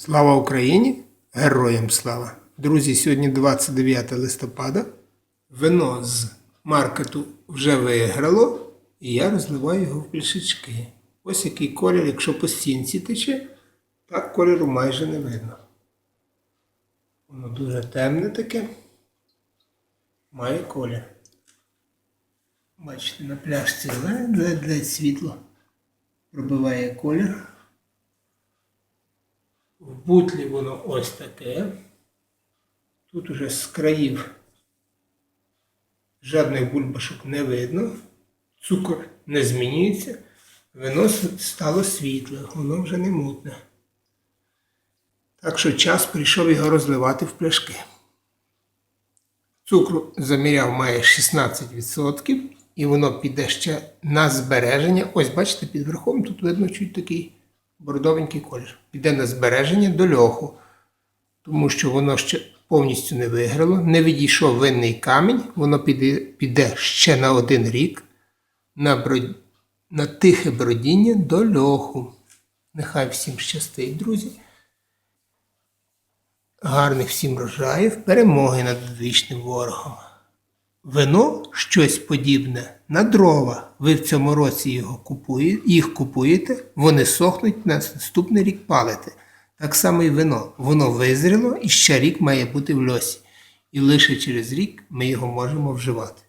Слава Україні! Героям слава! Друзі, сьогодні 29 листопада. Вино з маркету вже виграло, і я розливаю його в пляшечки. Ось який колір, якщо по стінці тече, так кольору майже не видно. Воно дуже темне таке. Має колір. Бачите, на пляшці ледь-ледь світло пробиває колір. Бутлі воно ось таке. Тут уже з країв жодних бульбашок не видно, цукор не змінюється, вино стало світле, воно вже не мутне. Так що час прийшов його розливати в пляшки. Цукру заміряв має 16% і воно піде ще на збереження. Ось бачите, під верхом тут видно чуть такий бордовенький колір. Піде на збереження до льоху, тому що воно ще повністю не виграло, не відійшов винний камінь, воно піде, піде ще на один рік на, брод... на тихе бродіння до льоху. Нехай всім щастить, друзі. Гарних всім рожаїв, перемоги над вічним ворогом. Вино щось подібне на дрова. Ви в цьому році його купуєте, їх купуєте, вони сохнуть на наступний рік палите. Так само і вино. Воно визріло і ще рік має бути в льосі. І лише через рік ми його можемо вживати.